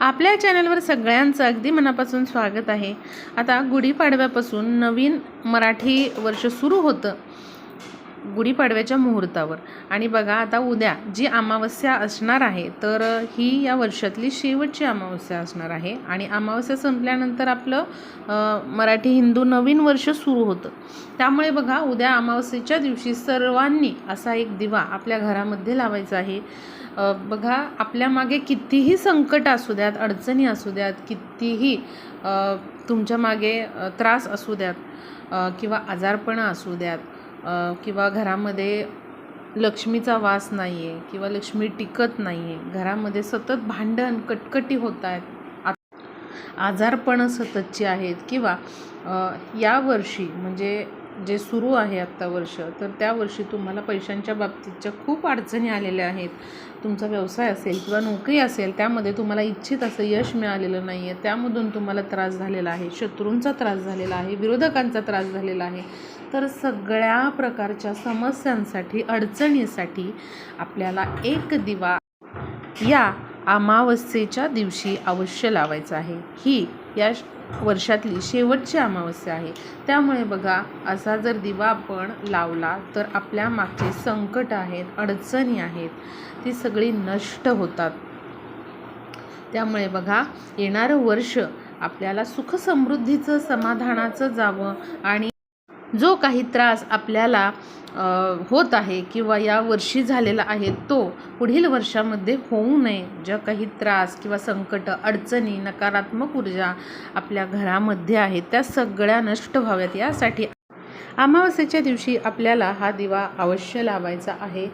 आपल्या चॅनलवर सगळ्यांचं अगदी मनापासून स्वागत आहे. आता गुढीपाडव्यापासून नवीन मराठी वर्ष सुरू होतं. गुढीपाडव्याच्या मुहूर्तावर. आणि बघा आता उद्या जी अमावस्या असणार आहे तर ही या वर्षातली शेवटची अमावस्या असणार आहे. आणि अमावस्या संपल्यानंतर आपलं मराठी हिंदू नवीन वर्ष सुरू होतं. त्यामुळे बघा उद्या अमावस्येच्या दिवशी सर्वांनी असा एक दिवा आपल्या घरामध्ये लावायचा आहे. बघा आपल्या मागे कितीही संकट असू द्यात अडचणी असू द्यात कितीही तुमच्या मागे त्रास असू द्यात किंवा आजारपणं असू द्यात किंवा घरामध्ये लक्ष्मीचा वास नाही आहे किंवा लक्ष्मी टिकत नाही आहे घरामध्ये सतत भांडण कटकटी होत आहेत आ- आजारपणं सततची आहेत किंवा यावर्षी या वर्षी म्हणजे जे सुरू आहे आत्ता वर्ष तर त्या वर्षी तुम्हाला पैशांच्या बाबतीतच्या खूप अडचणी आलेल्या आहेत. तुमचा व्यवसाय असेल किंवा नोकरी असेल त्यामध्ये तुम्हाला इच्छित असं यश मिळालेलं नाही आहे त्यामधून तुम्हाला त्रास झालेला आहे शत्रूंचा त्रास झालेला आहे विरोधकांचा त्रास झालेला आहे. तर सगळ्या प्रकारच्या समस्यांसाठी अडचणीसाठी आपल्याला एक दिवा या अमावस्येच्या दिवशी अवश्य लावायचं आहे. ही या वर्षातली शेवटची अमावस्या आहे. त्यामुळे बघा असा जर दिवा आपण लावला तर आपल्या मागचे संकट आहेत अडचणी आहेत ती सगळी नष्ट होतात. त्यामुळे बघा येणारं वर्ष आपल्याला सुखसमृद्धीचं समाधानाचं जावं आणि जो काही त्रास आपल्याला होत आहे किंवा या वर्षी झालेला आहे तो पुढील वर्षामध्ये होऊ नये. ज्या काही त्रास किंवा संकट अडचणी नकारात्मक ऊर्जा आपल्या घरामध्ये आहेत त्या सगळ्या नष्ट व्हाव्यात. यासाठी अमावस्येच्या दिवशी आपल्याला हा दिवा अवश्य लावायचा आहे.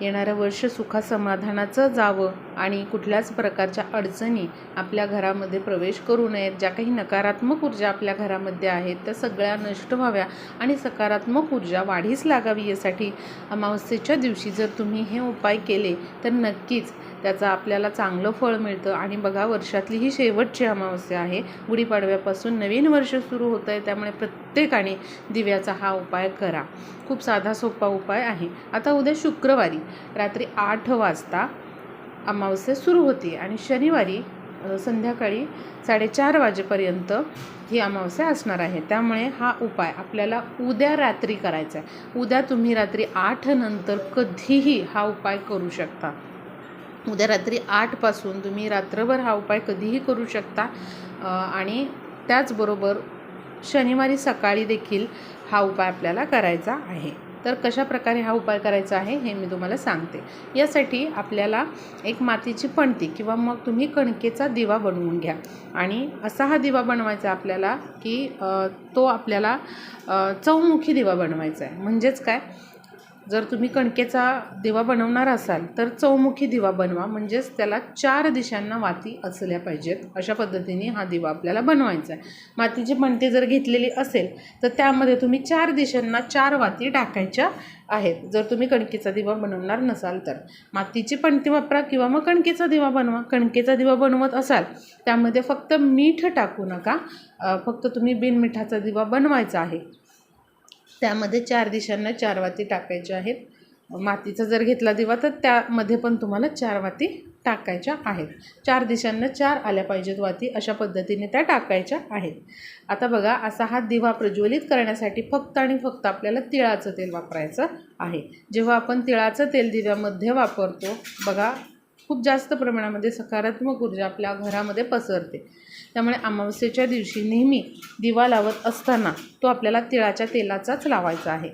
येणारं वर्ष सुखासमाधानाचं जावं. आणि कुठल्याच प्रकारच्या अडचणी आपल्या घरामध्ये प्रवेश करू नयेत. ज्या काही नकारात्मक ऊर्जा आपल्या घरामध्ये आहेत त्या सगळ्या नष्ट व्हाव्या आणि सकारात्मक ऊर्जा वाढीस लागावी यासाठी अमावस्येच्या दिवशी जर तुम्ही हे उपाय केले तर नक्कीच त्याचा आपल्याला चांगलं फळ मिळतं. आणि बघा वर्षातली ही शेवटची अमावस्या आहे. गुढीपाडव्यापासून नवीन वर्ष सुरू होतं आहे त्यामुळे प्रत्येकाने दिव्याचा हा उपाय करा. खूप साधा सोपा उपाय आहे. आता उद्या शुक्रवारी रात्री आठ वाजता अमावस्या सुरू होती आणि शनिवारी संध्याकाळी साडेचार वाजेपर्यंत ही अमावस्या असणार आहे. त्यामुळे हा उपाय आपल्याला उद्या रात्री करायचा आहे. उद्या तुम्ही रात्री आठ नंतर कधीही हा उपाय करू शकता. उद्या रात्री आठपासून तुम्ही रात्रभर हा उपाय कधीही करू शकता. आणि त्याचबरोबर शनिवारी सकाळी देखील हा उपाय आपल्याला करायचा आहे. तर कशा प्रकारे हा उपाय करायचा आहे हे मी तुम्हाला सांगते. यासाठी आपल्याला एक मातीची पणती किंवा मग तुम्ही कणकेचा दिवा बनवून घ्या. आणि असा हा दिवा बनवायचा आपल्याला की तो आपल्याला चौमुखी दिवा बनवायचा आहे. म्हणजेच काय? जर तुम्ही कणकेचा दिवा बनवणार असाल तर चौमुखी दिवा बनवा. म्हणजेच त्याला चार दिशांना वाती असल्या पाहिजेत. अशा पद्धतीने हा दिवा आपल्याला बनवायचा आहे. मातीची पणती जर घेतलेली असेल तर त्यामध्ये तुम्ही चार दिशांना चार वाती टाकायच्या आहेत. जर तुम्ही कणकेचा दिवा बनवणार नसाल तर. मातीची पणती वापरा किंवा मग कणकेचा दिवा बनवा. कणकेचा दिवा बनवत असाल त्यामध्ये फक्त मीठ टाकू नका. फक्त तुम्ही बिनमिठाचा दिवा बनवायचा आहे. त्यामध्ये चार दिशांना चार वाती टाकायच्या आहेत. मातीचा जर घेतला दिवा तर त्यामध्ये पण तुम्हाला चार वाती टाकायच्या आहेत. चार दिशांना चार आल्या पाहिजेत वाती अशा पद्धतीने त्या टाकायच्या आहेत. आता बघा असा हा दिवा प्रज्वलित करण्यासाठी फक्त आणि फक्त आपल्याला तिळाचं तेल वापरायचं आहे. जेव्हा आपण तिळाचं तेल दिव्यामध्ये वापरतो बघा खूप जास्त प्रमाणामध्ये सकारात्मक ऊर्जा आपल्या घरामध्ये पसरते. त्यामुळे अमावस्येच्या दिवशी नेहमी दिवा लावत असताना तो आपल्याला तिळाच्या तेलाचाच लावायचा आहे.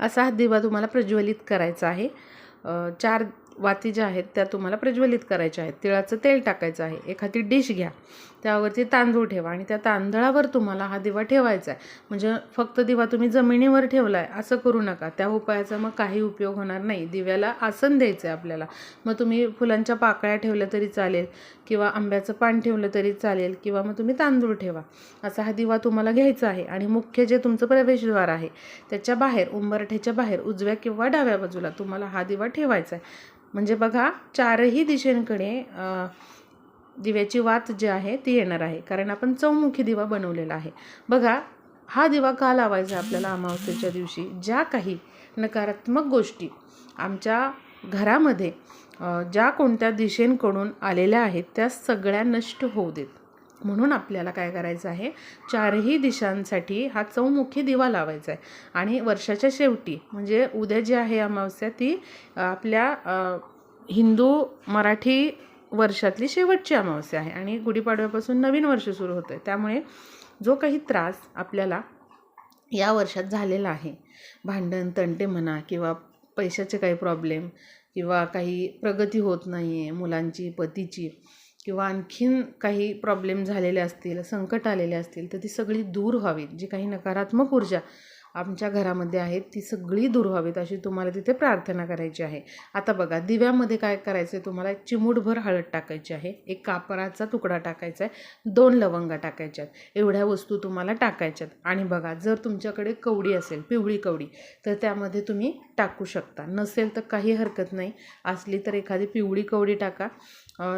असा हा दिवा तुम्हाला प्रज्वलित करायचा आहे. चार वाती ज्या आहेत त्या तुम्हाला प्रज्वलित करायच्या आहेत. तिळाचं तेल टाकायचं आहे. एखादी डिश घ्या. त्यावरती तांदूळ ठेवा आणि त्या तांदळावर तुम्हाला हा दिवा ठेवायचा आहे. म्हणजे फक्त दिवा तुम्ही जमिनीवर ठेवला आहे असं करू नका. त्या उपायाचा मग काही उपयोग होणार नाही. दिव्याला आसन द्यायचं आहे आपल्याला. मग तुम्ही फुलांच्या पाकळ्या ठेवल्या तरी चालेल किंवा आंब्याचं पान ठेवलं तरी चालेल किंवा मग तुम्ही तांदूळ ठेवा. असा हा दिवा तुम्हाला घ्यायचा आहे आणि मुख्य जे तुमचं प्रवेशद्वार आहे त्याच्या बाहेर उंबरठ्याच्या बाहेर उजव्या किंवा डाव्या बाजूला तुम्हाला हा दिवा ठेवायचा आहे. म्हणजे बघा चारही दिशेंकडे दिव्याची वात जी आहे ती येणार आहे. कारण आपण चौमुखी दिवा बनवलेला आहे. बघा हा दिवा का लावायचा आपल्याला अमावस्येच्या दिवशी? ज्या काही नकारात्मक गोष्टी आमच्या घरामध्ये ज्या कोणत्या दिशेंकडून आलेल्या आहेत त्या सगळ्या नष्ट होऊ देत. म्हणून आपल्याला काय करायचं आहे? चारही दिशांसाठी हा चौमुखी दिवा लावायचा आहे. आणि वर्षाच्या शेवटी म्हणजे उद्या जी आहे अमावस्या ती आपल्या हिंदू मराठी वर्षातली शेवटची अमावस्या आहे. आणि गुढीपाडव्यापासून नवीन वर्ष सुरू होतं आहे त्यामुळे जो काही त्रास आपल्याला या वर्षात झालेला आहे भांडण तंटे म्हणा किंवा पैशाचे काही प्रॉब्लेम किंवा काही प्रगती होत नाही आहे मुलांची पतीची किंवा आणखीन काही प्रॉब्लेम झालेले असतील संकट आलेले असतील तर ती सगळी दूर व्हावीत. जी काही नकारात्मक ऊर्जा आमच्या घरामध्ये आहेत ती सगळी दूर व्हावीत अशी तुम्हाला तिथे प्रार्थना करायची आहे. आता बघा दिव्यामध्ये काय करायचं आहे तुम्हाला? एक चिमूटभर हळद टाकायची आहे एक कापराचा तुकडा टाकायचा आहे दोन लवंगा टाकायच्यात एवढ्या वस्तू तुम्हाला टाकायच्यात. आणि बघा जर तुमच्याकडे कवडी असेल पिवळी कवडी तर त्यामध्ये तुम्ही टाकू शकता. नसेल तर काही हरकत नाही. असली तर एखादी पिवळी कवडी टाका.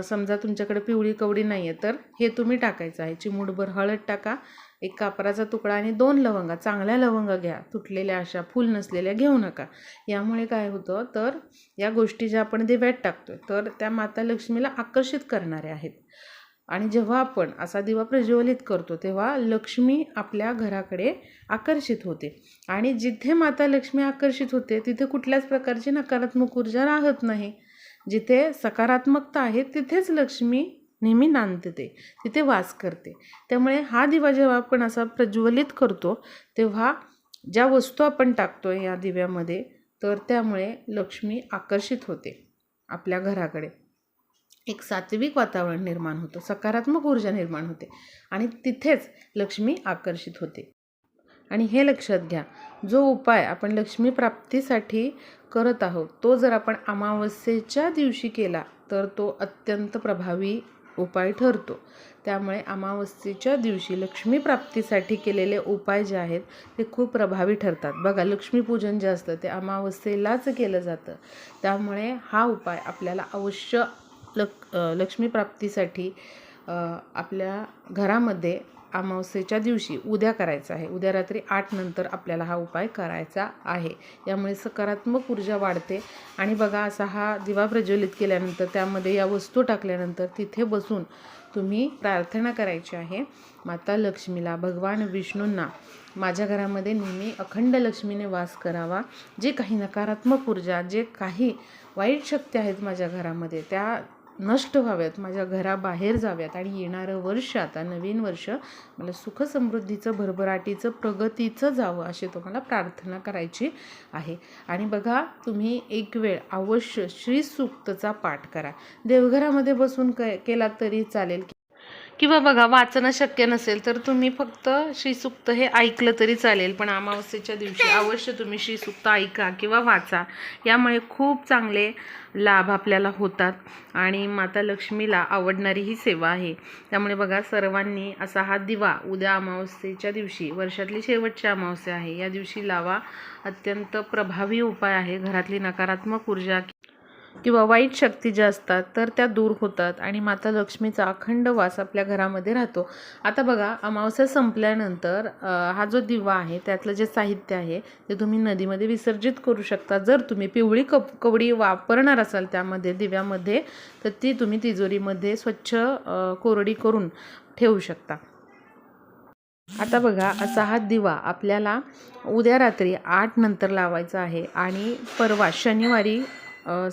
समजा तुमच्याकडे पिवळी कवडी नाही आहे तर हे तुम्ही टाकायचं आहे. चिमूटभर हळद टाका एक कापराचा तुकडा आणि दोन लवंगा चांगल्या लवंगा घ्या. तुटलेल्या अशा फुल नसलेल्या घेऊ नका. यामुळे काय होतं तर या गोष्टी ज्या आपण दिव्यात टाकतोय तर त्या माता लक्ष्मीला आकर्षित करणाऱ्या आहेत. आणि जेव्हा आपण असा दिवा प्रज्वलित करतो तेव्हा लक्ष्मी आपल्या घराकडे आकर्षित होते. आणि जिथे माता लक्ष्मी आकर्षित होते तिथे कुठल्याच प्रकारची नकारात्मक ऊर्जा राहत नाही. जिथे सकारात्मकता आहे तिथेच लक्ष्मी नेहमी नांदते तिथे वास करते. त्यामुळे हा दिवा जेव्हा आपण असा प्रज्वलित करतो तेव्हा ज्या वस्तू आपण टाकतो या दिव्यामध्ये तर त्यामुळे लक्ष्मी आकर्षित होते आपल्या घराकडे. एक सात्विक वातावरण निर्माण होतं सकारात्मक ऊर्जा निर्माण होते आणि तिथेच लक्ष्मी आकर्षित होते. आणि हे लक्षात घ्या जो उपाय आपण लक्ष्मी प्राप्तीसाठी करत आहोत तो जर आपण अमावस्येच्या दिवशी केला तर तो अत्यंत प्रभावी उपाय ठरतो. त्यामुळे अमावस्येच्या दिवशी लक्ष्मी प्राप्तीसाठी केलेले उपाय जे आहेत ते खूप प्रभावी ठरतात. बघा लक्ष्मीपूजन जे असतं ते अमावस्येलाच केलं जातं. त्यामुळे हा उपाय आपल्याला अवश्य लक लक्ष्मीप्राप्तीसाठी लक्ष्मी प्राप्तीसाठी आपल्या घरामध्ये अमावस्येच्या दिवशी उद्या करायचा आहे. उद्या रात्री आठ नंतर आपल्याला हा उपाय करायचा आहे. यामुळे सकारात्मक ऊर्जा वाढते. आणि बघा असा हा दिवा प्रज्वलित केल्यानंतर त्यामध्ये या वस्तू टाकल्यानंतर तिथे बसून तुम्ही प्रार्थना करायची आहे. माता लक्ष्मीला भगवान विष्णूंना माझ्या घरामध्ये नेहमी अखंड लक्ष्मीने वास करावा. जे काही नकारात्मक ऊर्जा जे काही वाईट शक्ती आहेत माझ्या घरामध्ये त्या नष्ट व्हाव्यात माझ्या घराबाहेर जाव्यात आणि येणारं वर्ष आता नवीन वर्ष मला सुख समृद्धीचं भरभराटीचं प्रगतीचं जावं अशी तुम्हाला प्रार्थना करायची आहे. आणि बघा तुम्ही एक वेळ अवश्य श्रीसूक्तचा पाठ करा. देवघरामध्ये बसून क केला तरी चालेल. किंवा बघा वाचणं शक्य नसेल तर तुम्ही फक्त श्रीसुक्त हे ऐकलं तरी चालेल. पण अमावस्येच्या दिवशी अवश्य तुम्ही श्रीसुक्त ऐका किंवा वाचा. यामुळे खूप चांगले लाभ आपल्याला होतात आणि माता लक्ष्मीला आवडणारी ही सेवा आहे. त्यामुळे बघा सर्वांनी असा हा दिवा उद्या अमावस्येच्या दिवशी वर्षातली शेवटची अमावस्या आहे या दिवशी लावा. अत्यंत प्रभावी उपाय आहे. घरातली नकारात्मक ऊर्जा किंवा वाईट शक्ती ज्या असतात तर त्या दूर होतात आणि माता लक्ष्मीचा अखंड वास आपल्या घरामध्ये राहतो. आता बघा अमावस्या संपल्यानंतर हा जो दिवा आहे त्यातलं जे साहित्य आहे ते तुम्ही नदीमध्ये विसर्जित करू शकता. जर तुम्ही पिवळी कप कवडी वापरणार असाल त्यामध्ये दिव्यामध्ये तर ती तुम्ही तिजोरीमध्ये स्वच्छ कोरडी करून ठेवू शकता. आता बघा असा हा दिवा आपल्याला उद्या रात्री आठ नंतर लावायचा आहे आणि परवा शनिवारी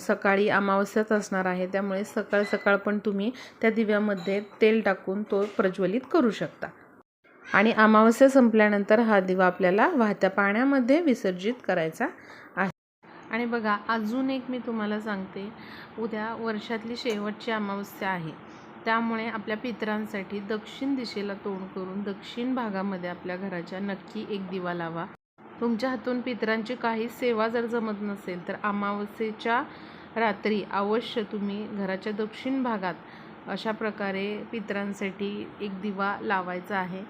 सकाळी अमावस्याच असणार आहे त्यामुळे सकाळ सकाळ पण तुम्ही त्या दिव्यामध्ये तेल टाकून तो प्रज्वलित करू शकता. आणि अमावस्या संपल्यानंतर हा दिवा आपल्याला वाहत्या पाण्यामध्ये विसर्जित करायचा आहे. आणि बघा अजून एक मी तुम्हाला सांगते. उद्या वर्षातली शेवटची अमावस्या आहे. त्यामुळे आपल्या पितरांसाठी दक्षिण दिशेला तोंड करून दक्षिण भागामध्ये आपल्या घराच्या नक्की एक दिवा लावा. तुमच्या हातून पितरांची काही सेवा जर जमत नसेल तर अमावस्येच्या रात्री अवश्य तुम्ही घराच्या दक्षिण भागात अशा प्रकारे पितरांसाठी एक दिवा लावायचा आहे.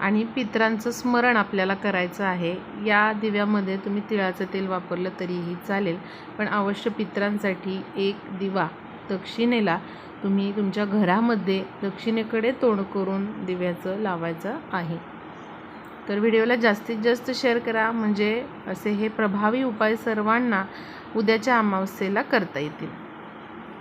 आणि पितरांचं स्मरण आपल्याला करायचं आहे. या दिव्यामध्ये तुम्ही तिळाचं तेल वापरलं तरीही चालेल पण अवश्य पितरांसाठी एक दिवा दक्षिणेला तुम्ही तुमच्या घरामध्ये दक्षिणेकडे तोंड करून दिव्याचं लावायचं आहे. तर व्हिडिओला जास्तीत जास्त शेअर करा. म्हणजे असे हे प्रभावी उपाय सर्वांना उद्याच्या अमावस्येला करता येतील.